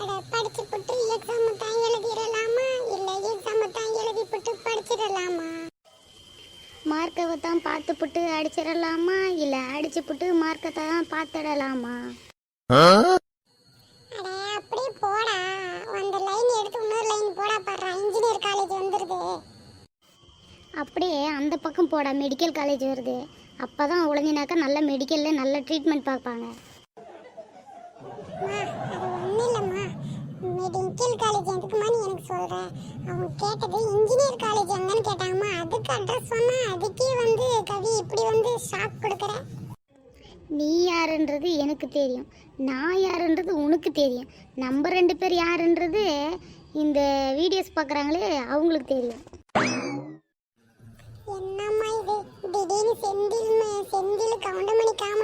அட படிச்சு புட்டு எக்ஸாம் தான் எழுதிடலாமா? இல்ல எக்ஸாம் தான் எழுதி புட்டு படிச்சிடலாமா? மார்க்கை தான் பார்த்து புட்டு அடிச்சிடலாமா? இல்லை அடிச்சு புட்டு மார்க்கை தான் பார்த்துடலாமா? அட அப்படியே போடா. அந்த லைன் எடுத்து இன்னொரு லைன் போடா பாடுறா இன்ஜினியர் காலேஜ் வந்துருது. அப்படியே அந்த பக்கம் போடா. மெடிக்கல் காலேஜ் வருது. அப்போ தான் உழைஞ்சினாக்கா நல்ல மெடிக்கலில் நல்ல ட்ரீட்மெண்ட் பார்ப்பாங்க. சொல்ற அவங்க கேட்டது இன்ஜினியர் காலேஜ் எங்கன்னு கேட்டாங்கம்மா அதுக்கு அட்ரஸ் சொன்னா அதுக்கே வந்து கவி இப்படி வந்து ஷாக் கொடுக்குற. நீ யாருன்றது எனக்கு தெரியும். நான் யாருன்றது உனக்கு தெரியும். நம்ம ரெண்டு பேர் யாருன்றது இந்த வீடியோஸ் பார்க்குறாங்களே அவங்களுக்கு தெரியும். என்னம்மா இது? திடீர்னு செந்தில் செந்தில் கவுண்டமணி காமெடி